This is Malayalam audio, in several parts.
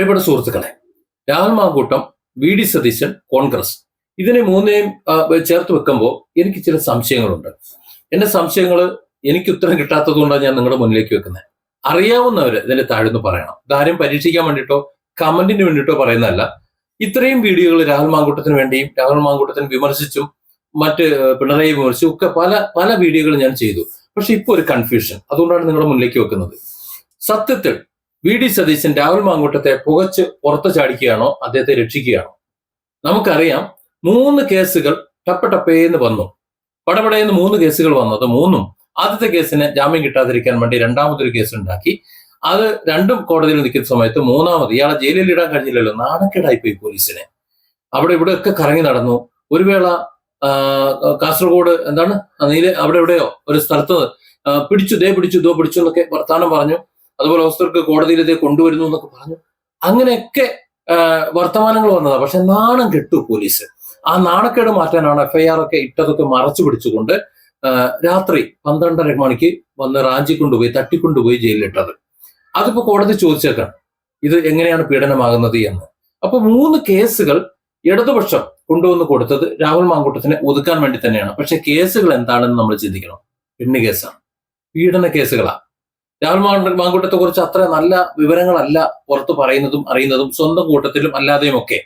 പ്രിയപ്പെട്ട സുഹൃത്തുക്കളെ രാഹുൽ വി ഡി സതീശൻ കോൺഗ്രസ്. ഇതിനെ മൂന്നേയും ചേർത്ത് വെക്കുമ്പോൾ എനിക്ക് ചില സംശയങ്ങളുണ്ട്. എന്റെ സംശയങ്ങൾ എനിക്ക് ഉത്തരം കിട്ടാത്തത് കൊണ്ടാണ് ഞാൻ നിങ്ങളുടെ മുന്നിലേക്ക് വെക്കുന്നത്. അറിയാവുന്നവര് ഇതിന്റെ താഴ്ന്നു പറയണം. കാര്യം പരീക്ഷിക്കാൻ വേണ്ടിയിട്ടോ കമന്റിന് വേണ്ടിയിട്ടോ പറയുന്നതല്ല. ഇത്രയും വീഡിയോകൾ രാഹുൽ മാങ്കൂട്ടത്തിന് വേണ്ടിയും രാഹുൽ മാങ്കൂട്ടത്തിന് വിമർശിച്ചും മറ്റ് പിണറായി വിമർശിച്ചും ഒക്കെ പല പല വീഡിയോകൾ ഞാൻ ചെയ്തു. പക്ഷെ ഇപ്പൊ ഒരു കൺഫ്യൂഷൻ അതുകൊണ്ടാണ് നിങ്ങളുടെ മുന്നിലേക്ക് വെക്കുന്നത്. സത്യത്തിൽ വി ഡി സതീശൻ രാഹുൽ മാങ്കൂട്ടത്തെ പുകച്ച് പുറത്തു ചാടിക്കുകയാണോ? അദ്ദേഹത്തെ രക്ഷിക്കുകയാണോ? നമുക്കറിയാം മൂന്ന് കേസുകൾ ടപ്പ ടപ്പേന്ന് വന്നു. പടപടയെന്ന് മൂന്ന് കേസുകൾ വന്നത് മൂന്നും ആദ്യത്തെ കേസിന് ജാമ്യം കിട്ടാതിരിക്കാൻ വേണ്ടി രണ്ടാമതൊരു കേസ് ഉണ്ടാക്കി അത് രണ്ടും കോടതിയിൽ നിൽക്കുന്ന സമയത്ത് മൂന്നാമത് ഇയാളെ ജയിലിൽ ഇടാൻ കഴിഞ്ഞില്ലല്ലോ. നാണക്കേടായിപ്പോയി പോലീസിനെ. അവിടെ ഇവിടെ ഒക്കെ കറങ്ങി നടന്നു. ഒരു വേള കാസർഗോഡ് എന്താണ്? നീല അവിടെ എവിടെയോ ഒരു സ്ഥലത്ത് പിടിച്ചു ദേ പിടിച്ചു ദോ പിടിച്ചു എന്നൊക്കെ വർത്താനം പറഞ്ഞു. അതുപോലെ ഓസ്തർക്ക് കോടതിയിലേക്ക് കൊണ്ടുവരുന്നു എന്നൊക്കെ പറഞ്ഞു. അങ്ങനെയൊക്കെ വർത്തമാനങ്ങൾ വന്നതാ. പക്ഷെ നാണം കെട്ടു പോലീസ്. ആ നാണക്കേട് മാറ്റാനാണ് എഫ്ഐആർ ഒക്കെ ഇട്ടതൊക്കെ മറച്ചു പിടിച്ചുകൊണ്ട് രാത്രി പന്ത്രണ്ടര മണിക്ക് വന്ന് റാഞ്ചി കൊണ്ടുപോയി തട്ടിക്കൊണ്ടുപോയി ജയിലിലിട്ടത്. അതിപ്പോ കോടതി ചോദിച്ചേക്കാം ഇത് എങ്ങനെയാണ് പീഡനമാകുന്നത് എന്ന്. അപ്പൊ മൂന്ന് കേസുകൾ ഇടതുപക്ഷം കൊണ്ടുവന്ന് കൊടുത്തത് രാഹുൽ മാങ്കൂട്ടത്തിനെ ഒതുക്കാൻ വേണ്ടി തന്നെയാണ്. പക്ഷെ കേസുകൾ എന്താണെന്ന് നമ്മൾ ചിന്തിക്കണം. പെണ്ണ് കേസാണ്. പീഡന കേസുകളാ. രാഹുൽ മാങ്കൂട്ട മാങ്കൂട്ടത്തെ കുറിച്ച് അത്ര നല്ല വിവരങ്ങളല്ല പുറത്ത് പറയുന്നതും അറിയുന്നതും സ്വന്തം കൂട്ടത്തിലും അല്ലാതെയും ഒക്കെ.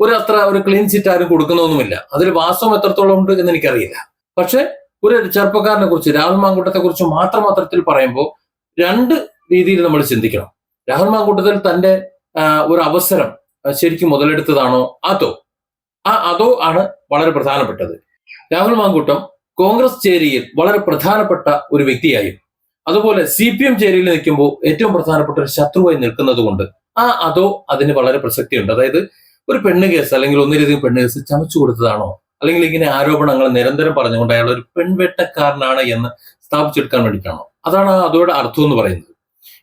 ഒരു അത്ര ഒരു ക്ലീൻ ചിറ്റ് ആരും കൊടുക്കുന്നൊന്നുമില്ല. അതിൽ വാസ്തവം എത്രത്തോളം ഉണ്ട് എന്ന് എനിക്കറിയില്ല. പക്ഷെ ഒരു ചെറുപ്പക്കാരനെ കുറിച്ച് രാഹുൽ മാങ്കൂട്ടത്തെ കുറിച്ച് മാത്രം അത്തരത്തിൽ പറയുമ്പോൾ രണ്ട് രീതിയിൽ നമ്മൾ ചിന്തിക്കണം. രാഹുൽ മാങ്കൂട്ടത്തിൽ തന്റെ ഒരു അവസരം ശരിക്കും മുതലെടുത്തതാണോ അതോ? ആ അതോ ആണ് വളരെ പ്രധാനപ്പെട്ടത്. രാഹുൽ മാങ്കൂട്ടം കോൺഗ്രസ് ചേരിയിൽ വളരെ പ്രധാനപ്പെട്ട ഒരു വ്യക്തിയായും. അതുപോലെ സി പി എം ചേരിയിൽ നിൽക്കുമ്പോൾ ഏറ്റവും പ്രധാനപ്പെട്ട ഒരു ശത്രുവായി നിൽക്കുന്നത് കൊണ്ട് ആ അതോ അതിന് വളരെ പ്രസക്തിയുണ്ട്. അതായത് ഒരു പെണ്ണ് കേസ് അല്ലെങ്കിൽ ഒന്നിലധികം പെണ്ണ് കേസ് ചമച്ചു കൊടുത്തതാണോ? അല്ലെങ്കിൽ ഇങ്ങനെ ആരോപണങ്ങൾ നിരന്തരം പറഞ്ഞുകൊണ്ട് അയാൾ ഒരു പെൺവെട്ടക്കാരനാണ് എന്ന് സ്ഥാപിച്ചെടുക്കാൻ വേണ്ടിയിട്ടാണോ? അതാണ് ആ അതോടെ അർത്ഥം എന്ന് പറയുന്നത്.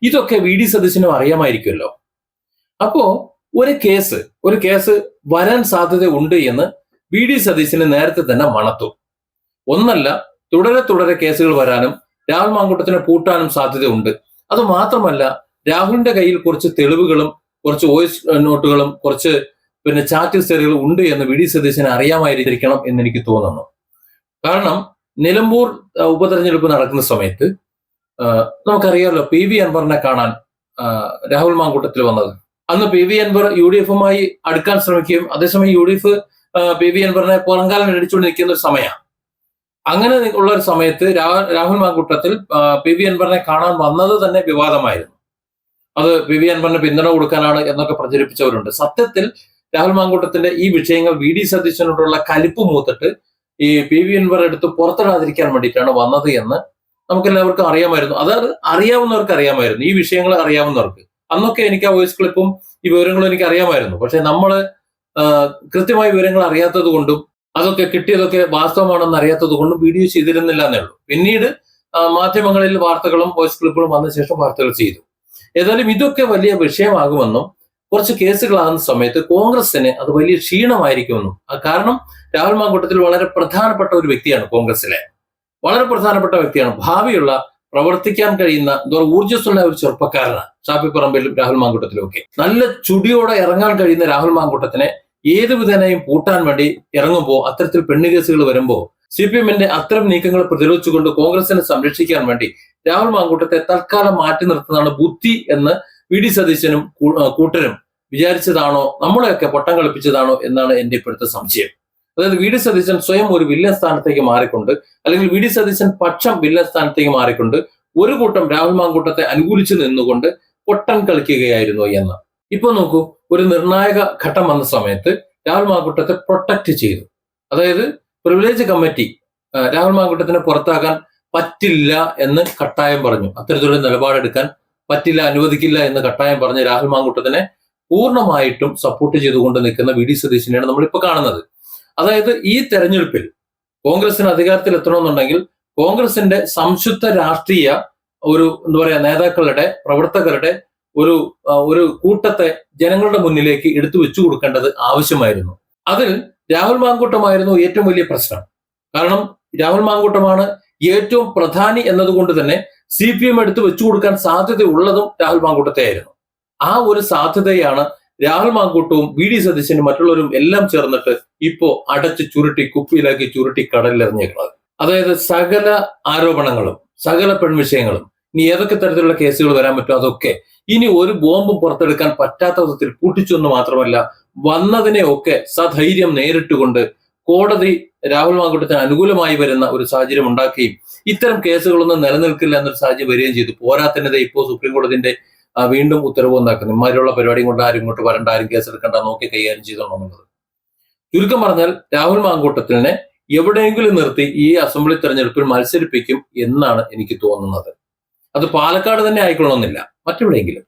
ഇതൊക്കെ വി ഡി സതീശനും അറിയാമായിരിക്കുമല്ലോ. അപ്പോ ഒരു കേസ് ഒരു കേസ് വരാൻ സാധ്യത ഉണ്ട് എന്ന് വി ഡി സതീശന് നേരത്തെ തന്നെ മണത്തു. ഒന്നല്ല തുടരെ തുടരെ കേസുകൾ വരാനും രാഹുൽ മാങ്കൂട്ടത്തിനെ പൂട്ടാനും സാധ്യതയുണ്ട്. അത് മാത്രമല്ല രാഹുലിന്റെ കയ്യിൽ കുറച്ച് തെളിവുകളും കുറച്ച് വോയിസ് നോട്ടുകളും കുറച്ച് പിന്നെ ചാറ്റ് ഹിസ്റ്ററികളും ഉണ്ട് എന്ന് വി ഡി സതീശന് അറിയാമായിരിക്കണം എന്ന് എനിക്ക് തോന്നുന്നു. കാരണം നിലമ്പൂർ ഉപതെരഞ്ഞെടുപ്പ് നടക്കുന്ന സമയത്ത് നമുക്കറിയാമല്ലോ പി വി അൻവറിനെ കാണാൻ രാഹുൽ മാങ്കൂട്ടത്തിൽ വന്നത്. അന്ന് P V Anvar U D എഫുമായി അടുക്കാൻ ശ്രമിക്കുകയും അതേസമയം U D F P V അൻവറിനെ പുറങ്കാലം അടിച്ചുകൊണ്ട് നിൽക്കുന്ന ഒരു സമയമാണ്. അങ്ങനെ ഉള്ള ഒരു സമയത്ത് രാഹുൽ മാങ്കൂട്ടത്തിൽ പി വി അൻവറിനെ കാണാൻ വന്നത് തന്നെ വിവാദമായിരുന്നു. അത് പി വി അൻവറിന് പിന്തുണ കൊടുക്കാനാണ് എന്നൊക്കെ പ്രചരിപ്പിച്ചവരുണ്ട്. സത്യത്തിൽ രാഹുൽ മാങ്കൂട്ടത്തിന്റെ ഈ വിഷയങ്ങൾ വി ഡി സതീശനോടുള്ള കലിപ്പ് മൂത്തിട്ട് ഈ പി വി അൻവർ എടുത്ത് പുറത്തിടാതിരിക്കാൻ വേണ്ടിയിട്ടാണ് വന്നത് എന്ന് നമുക്ക് എല്ലാവർക്കും അറിയാമായിരുന്നു. അതായത് അറിയാവുന്നവർക്ക് അറിയാമായിരുന്നു. ഈ വിഷയങ്ങൾ അറിയാവുന്നവർക്ക്. അന്നൊക്കെ എനിക്ക് ആ വോയിസ് ക്ലിപ്പും ഈ വിവരങ്ങളും എനിക്ക് അറിയാമായിരുന്നു. പക്ഷെ നമ്മൾ കൃത്യമായ വിവരങ്ങൾ അറിയാത്തത് കൊണ്ടും അതൊക്കെ കിട്ടിയതൊക്കെ വാസ്തവമാണെന്ന് അറിയാത്തത് കൊണ്ടും വീഡിയോ ചെയ്തിരുന്നില്ല എന്നേ ഉള്ളൂ. പിന്നീട് മാധ്യമങ്ങളിൽ വാർത്തകളും വോയിസ് ക്ലിപ്പുകളും വന്ന ശേഷം വാർത്തകൾ ചെയ്തു. ഏതായാലും ഇതൊക്കെ വലിയ വിഷയമാകുമെന്നും കുറച്ച് കേസുകളാകുന്ന സമയത്ത് കോൺഗ്രസിന് അത് വലിയ ക്ഷീണമായിരിക്കുമെന്നും കാരണം രാഹുൽ മാങ്കൂട്ടത്തിൽ വളരെ പ്രധാനപ്പെട്ട ഒരു വ്യക്തിയാണ് കോൺഗ്രസിലെ വളരെ പ്രധാനപ്പെട്ട വ്യക്തിയാണ്. ഭാവിയുള്ള പ്രവർത്തിക്കാൻ കഴിയുന്ന എന്താ ഊർജസ്വല ഒരു ചെറുപ്പക്കാരനാണ്. ഷാഫി പറമ്പിലും രാഹുൽ മാങ്കൂട്ടത്തിലും ഒക്കെ നല്ല ചുടിയോടെ ഇറങ്ങാൻ കഴിയുന്ന രാഹുൽ മാങ്കൂട്ടത്തിനെ ഏത് വിധേനയും പൂട്ടാൻ വേണ്ടി ഇറങ്ങുമ്പോൾ അത്തരത്തിൽ പെണ്ണു കേസുകൾ വരുമ്പോൾ സി പി എമ്മിന്റെ അത്തരം നീക്കങ്ങൾ പ്രതിരോധിച്ചുകൊണ്ട് കോൺഗ്രസിനെ സംരക്ഷിക്കാൻ വേണ്ടി രാഹുൽ മാങ്കൂട്ടത്തെ തൽക്കാലം മാറ്റി നിർത്തുന്നതാണ് ബുദ്ധി എന്ന് വി ഡി സതീശനും കൂട്ടരും വിചാരിച്ചതാണോ നമ്മളെയൊക്കെ പൊട്ടം കളിപ്പിച്ചതാണോ എന്നാണ് എന്റെ ഇപ്പോഴത്തെ സംശയം. അതായത് വി ഡി സതീശൻ സ്വയം ഒരു വില്ലൻ സ്ഥാനത്തേക്ക് മാറിക്കൊണ്ട് അല്ലെങ്കിൽ വി ഡി സതീശൻ പക്ഷം വില്ലൻ സ്ഥാനത്തേക്ക് മാറിക്കൊണ്ട് ഒരു കൂട്ടം രാഹുൽ മാങ്കൂട്ടത്തെ അനുകൂലിച്ചു നിന്നുകൊണ്ട് പൊട്ടൻ കളിക്കുകയായിരുന്നു എന്ന്. ഇപ്പൊ നോക്കൂ ഒരു നിർണായക ഘട്ടം വന്ന സമയത്ത് രാഹുൽ മാങ്കൂട്ടത്തെ പ്രൊട്ടക്ട് ചെയ്തു. അതായത് പ്രിവിലേജ് കമ്മിറ്റി രാഹുൽ മാങ്കൂട്ടത്തിനെ പുറത്താക്കാൻ പറ്റില്ല എന്ന് കട്ടായം പറഞ്ഞു. അത്തരത്തിലുള്ള നിലപാടെടുക്കാൻ പറ്റില്ല അനുവദിക്കില്ല എന്ന് കട്ടായം പറഞ്ഞ് രാഹുൽ മാങ്കുട്ടത്തിനെ പൂർണമായിട്ടും സപ്പോർട്ട് ചെയ്തുകൊണ്ട് നിൽക്കുന്ന വി ഡി സതീശനെയാണ് നമ്മളിപ്പോ കാണുന്നത്. അതായത് ഈ തെരഞ്ഞെടുപ്പിൽ കോൺഗ്രസിന് അധികാരത്തിൽ എത്തണമെന്നുണ്ടെങ്കിൽ കോൺഗ്രസിന്റെ സംശുദ്ധ രാഷ്ട്രീയ ഒരു എന്താ പറയാ നേതാക്കളുടെ പ്രവർത്തകരുടെ ഒരു ഒരു കൂട്ടത്തെ ജനങ്ങളുടെ മുന്നിലേക്ക് എടുത്തു വെച്ചു കൊടുക്കേണ്ടത് ആവശ്യമായിരുന്നു. അതിൽ രാഹുൽ മാങ്കൂട്ടമായിരുന്നു ഏറ്റവും വലിയ പ്രശ്നം. കാരണം രാഹുൽ മാങ്കൂട്ടമാണ് ഏറ്റവും പ്രധാനി എന്നതുകൊണ്ട് തന്നെ സി പി എം എടുത്തു വെച്ചു കൊടുക്കാൻ സാധ്യതയുള്ളതും രാഹുൽ മാങ്കൂട്ടത്തെ ആയിരുന്നു ആ ഒരു സാധ്യതയാണ് രാഹുൽ മാങ്കൂട്ടവും വി ഡി സതീശനും മറ്റുള്ളവരും എല്ലാം ചേർന്നിട്ട് ഇപ്പോ അടച്ച് ചുരുട്ടി കുപ്പിയിലാക്കി ചുരുട്ടി കടലിൽ എറിഞ്ഞേക്കുന്നത് അതായത് സകല ആരോപണങ്ങളും സകല പെൺവിഷയങ്ങളും ഇനി ഏതൊക്കെ തരത്തിലുള്ള കേസുകൾ വരാൻ പറ്റും അതൊക്കെ. ഇനി ഒരു ബോംബ് പുറത്തെടുക്കാൻ പറ്റാത്ത വിധത്തിൽ പൂട്ടിച്ചു എന്ന് മാത്രമല്ല വന്നതിനെ ഒക്കെ സധൈര്യം നേരിട്ടുകൊണ്ട് കോടതി രാഹുൽ മാങ്കൂട്ടത്തിന് അനുകൂലമായി വരുന്ന ഒരു സാഹചര്യം ഉണ്ടാക്കുകയും ഇത്തരം കേസുകളൊന്നും നിലനിൽക്കില്ല എന്നൊരു സാഹചര്യം വരികയും ചെയ്തു. പോരാത്തതിനെ ഇപ്പോൾ സുപ്രീം കോടതിന്റെ വീണ്ടും ഉത്തരവ് ഉണ്ടാക്കുന്നു ഇമാരുള്ള പരിപാടിയും കൊണ്ട് ആരും ഇങ്ങോട്ട് വരണ്ട ആരും കേസെടുക്കണ്ട നോക്കി കൈകാര്യം ചെയ്തോണമെന്നുള്ളത് ചുരുക്കം പറഞ്ഞാൽ രാഹുൽ മാങ്കൂട്ടത്തിനെ എവിടെയെങ്കിലും നിർത്തി ഈ അസംബ്ലി തെരഞ്ഞെടുപ്പിൽ മത്സരിപ്പിക്കും എന്നാണ് എനിക്ക് തോന്നുന്നത്. അത് പാലക്കാട് തന്നെ ആയിക്കൊള്ളണമെന്നില്ല. മറ്റെവിടെയെങ്കിലും.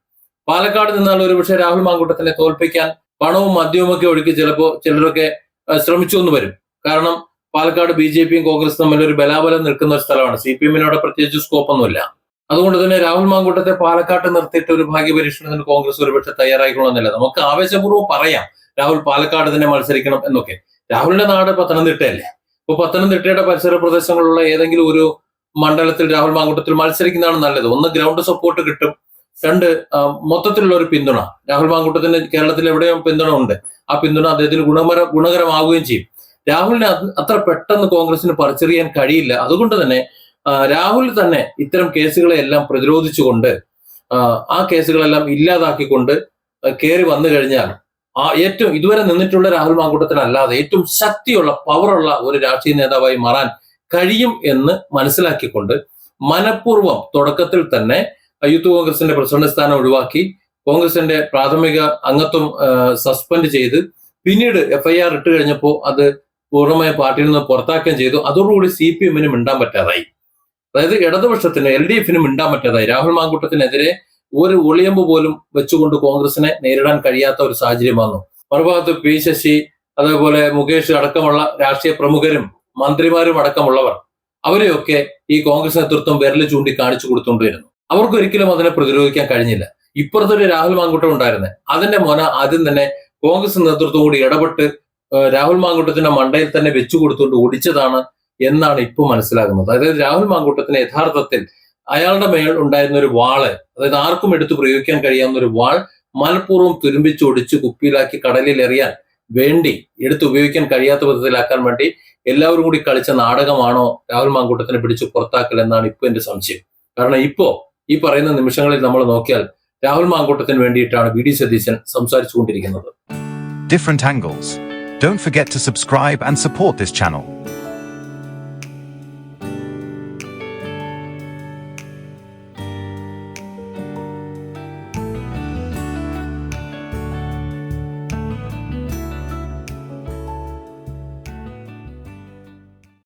പാലക്കാട് നിന്നാൽ ഒരുപക്ഷെ രാഹുൽ മാങ്കൂട്ടത്തിനെ തോൽപ്പിക്കാൻ പണവും മദ്യവും ഒക്കെ ഒഴുക്കി ചിലപ്പോ ചിലരൊക്കെ ശ്രമിച്ചു എന്ന് വരും. കാരണം പാലക്കാട് ബി ജെ പിയും കോൺഗ്രസും തമ്മിൽ ഒരു ബലാബലം നിൽക്കുന്ന ഒരു സ്ഥലമാണ്. സി പി എമ്മിനോട് പ്രത്യേകിച്ച് സ്കോപ്പൊന്നുമില്ല. അതുകൊണ്ട് തന്നെ രാഹുൽ മാങ്കൂട്ടത്തെ പാലക്കാട്ട് നിർത്തിയിട്ട് ഒരു ഭാഗ്യ പരീക്ഷണത്തിന് കോൺഗ്രസ് ഒരുപക്ഷെ തയ്യാറായിക്കൊള്ളുന്നില്ല നമുക്ക് ആവേശപൂർവം പറയാം രാഹുൽ പാലക്കാട് തന്നെ മത്സരിക്കണം എന്നൊക്കെ. രാഹുലിന്റെ നാട് പത്തനംതിട്ടയല്ലേ? ഇപ്പൊ പത്തനംതിട്ടയുടെ പരിസര പ്രദേശങ്ങളിലുള്ള ഏതെങ്കിലും ഒരു മണ്ഡലത്തിൽ രാഹുൽ മാങ്കൂട്ടത്തിൽ മത്സരിക്കുന്നതാണ് നല്ലത്. ഒന്ന് ഗ്രൗണ്ട് സപ്പോർട്ട് കിട്ടും. രണ്ട് മൊത്തത്തിലുള്ള ഒരു പിന്തുണ. രാഹുൽ മാങ്കൂട്ടത്തിന് കേരളത്തിൽ എവിടെയും പിന്തുണ ഉണ്ട്. ആ പിന്തുണ അദ്ദേഹത്തിന് ഗുണമര ഗുണകരമാവുകയും ചെയ്യും. രാഹുലിനെ അത് അത്ര പെട്ടെന്ന് കോൺഗ്രസിന് പറിച്ചെറിയാൻ കഴിയില്ല. അതുകൊണ്ട് തന്നെ രാഹുൽ തന്നെ ഇത്തരം കേസുകളെ എല്ലാം പ്രതിരോധിച്ചുകൊണ്ട് ആ കേസുകളെല്ലാം ഇല്ലാതാക്കിക്കൊണ്ട് കയറി വന്നു കഴിഞ്ഞാൽ ആ ഏറ്റവും ഇതുവരെ നിന്നിട്ടുള്ള രാഹുൽ മാങ്കൂട്ടത്തിനല്ലാതെ ഏറ്റവും ശക്തിയുള്ള പവറുള്ള ഒരു രാഷ്ട്രീയ നേതാവായി മാറാൻ കഴിയും എന്ന് മനസ്സിലാക്കിക്കൊണ്ട് മനഃപൂർവം തുടക്കത്തിൽ തന്നെ യൂത്ത് കോൺഗ്രസിന്റെ പ്രസിഡന്റ് സ്ഥാനം ഒഴിവാക്കി കോൺഗ്രസിന്റെ പ്രാഥമിക അംഗത്വം സസ്പെൻഡ് ചെയ്ത് പിന്നീട് എഫ് ഐ ആർ ഇട്ട് കഴിഞ്ഞപ്പോൾ അത് പൂർണമായ പാർട്ടിയിൽ നിന്ന് പുറത്താക്കുകയും ചെയ്തു. അതോടുകൂടി സി പി എമ്മിന് മിണ്ടാൻ പറ്റാതായി. അതായത് ഇടതുപക്ഷത്തിന് എൽ ഡി എഫിന് മിണ്ടാൻ പറ്റാതായി. രാഹുൽ മാങ്കൂട്ടത്തിനെതിരെ ഒരു ഒളിയമ്പ് പോലും വെച്ചുകൊണ്ട് കോൺഗ്രസിനെ നേരിടാൻ കഴിയാത്ത ഒരു സാഹചര്യം വന്നു മറുഭാഗത്ത് പി ശശി അതേപോലെ മുകേഷ് അടക്കമുള്ള രാഷ്ട്രീയ പ്രമുഖരും മന്ത്രിമാരും അടക്കമുള്ളവർ അവരെയൊക്കെ ഈ കോൺഗ്രസ് നേതൃത്വം വിരൽ ചൂണ്ടി കാണിച്ചു കൊടുത്തുകൊണ്ടിരുന്നു. അവർക്ക് ഒരിക്കലും അതിനെ പ്രതിരോധിക്കാൻ കഴിഞ്ഞില്ല. ഇപ്പുറത്തൊരു രാഹുൽ മാങ്കുട്ടം ഉണ്ടായിരുന്നെ. അതിന്റെ മോന ആദ്യം തന്നെ കോൺഗ്രസ് നേതൃത്വം കൂടി ഇടപെട്ട് രാഹുൽ മാങ്കുട്ടത്തിന്റെ മണ്ടയിൽ തന്നെ വെച്ചു കൊടുത്തുകൊണ്ട് ഓടിച്ചതാണ് എന്നാണ് ഇപ്പൊ മനസ്സിലാകുന്നത്. അതായത് രാഹുൽ മാങ്കൂട്ടത്തിന് യഥാർത്ഥത്തിൽ അയാളുടെ മേൽ ഉണ്ടായിരുന്ന ഒരു വാൾ അതായത് ആർക്കും എടുത്ത് പ്രയോഗിക്കാൻ കഴിയാവുന്ന ഒരു വാൾ മനഃപൂർവം തുരുമ്പിച്ചൊടിച്ച് കുപ്പിയിലാക്കി കടലിൽ എറിയാൻ വേണ്ടി എടുത്ത് ഉപയോഗിക്കാൻ കഴിയാത്ത വിധത്തിലാക്കാൻ വേണ്ടി എല്ലാവരും കൂടി കളിച്ച നാടകമാണോ രാഹുൽ മാങ്കൂട്ടത്തിനെ പിടിച്ച് പുറത്താക്കൽ എന്നാണ് ഇപ്പൊ എന്റെ സംശയം. കാരണം ഇപ്പോ ഈ പറയുന്ന നിമിഷങ്ങളിൽ നമ്മൾ നോക്കിയാൽ രാഹുൽ മാങ്കൂട്ടത്തിന് വേണ്ടിയിട്ടാണ് V D Satheesan സംസാരിച്ചുകൊണ്ടിരിക്കുന്നത്. Different angles don't forget to subscribe and support this channel.